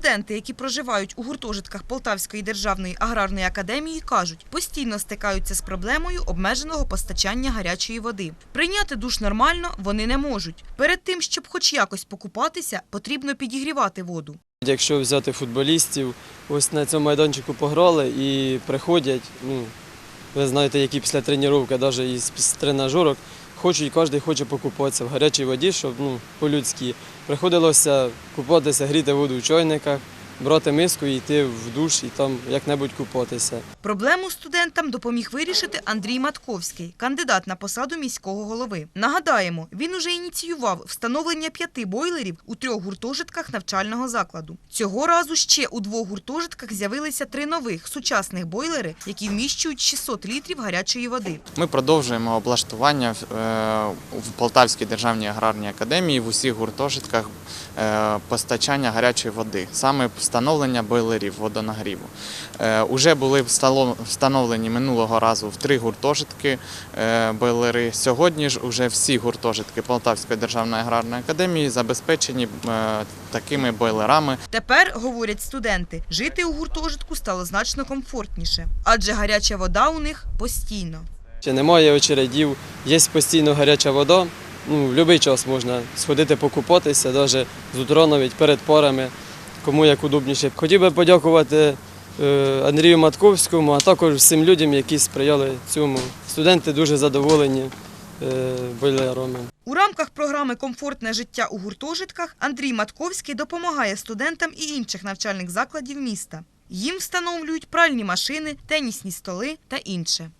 Студенти, які проживають у гуртожитках Полтавської державної аграрної академії, кажуть, постійно стикаються з проблемою обмеженого постачання гарячої води. Прийняти душ нормально вони не можуть. Перед тим, щоб хоч якось покупатися, потрібно підігрівати воду. Якщо взяти футболістів, ось на цьому майданчику пограли і приходять, ну, ви знаєте, які після тренування, навіть із тренажерок, хочуть, кожен хоче покупатися в гарячій воді, щоб ну, по-людськи. Приходилося купатися, гріти воду в чайниках, брати миску і йти в душ і там як-небудь купатися. Проблему студентам допоміг вирішити Андрій Матковський, кандидат на посаду міського голови. Нагадаємо, він уже ініціював встановлення п'яти бойлерів у трьох гуртожитках навчального закладу. Цього разу ще у двох гуртожитках з'явилися три нових сучасних бойлери, які вміщують 600 літрів гарячої води. Ми продовжуємо облаштування е, в Полтавській державній аграрній академії в усіх гуртожитках е, постачання гарячої води, саме встановлення бойлерів водонагріву. Е, Уже були встало- встановлені минулого разу в три гуртожитки е, бойлери. Сьогодні ж уже всі гуртожитки Полтавської державної аграрної академії забезпечені е, такими бойлерами. Тепер, говорять студенти, жити у гуртожитку стало значно комфортніше, адже гаряча вода у них постійно. Ще немає очередів, є постійно гаряча вода. Ну, в будь-який час можна сходити покупатися, навіть з утра навіть перед парами, кому як удобніше. Хотів би подякувати е, Андрію Матковському, а також всім людям, які сприяли цьому. Студенти дуже задоволені е. У рамках програми Комфортне життя у гуртожитках Андрій Матковський допомагає студентам і інших навчальних закладів міста. Їм встановлюють пральні машини, тенісні столи та інше.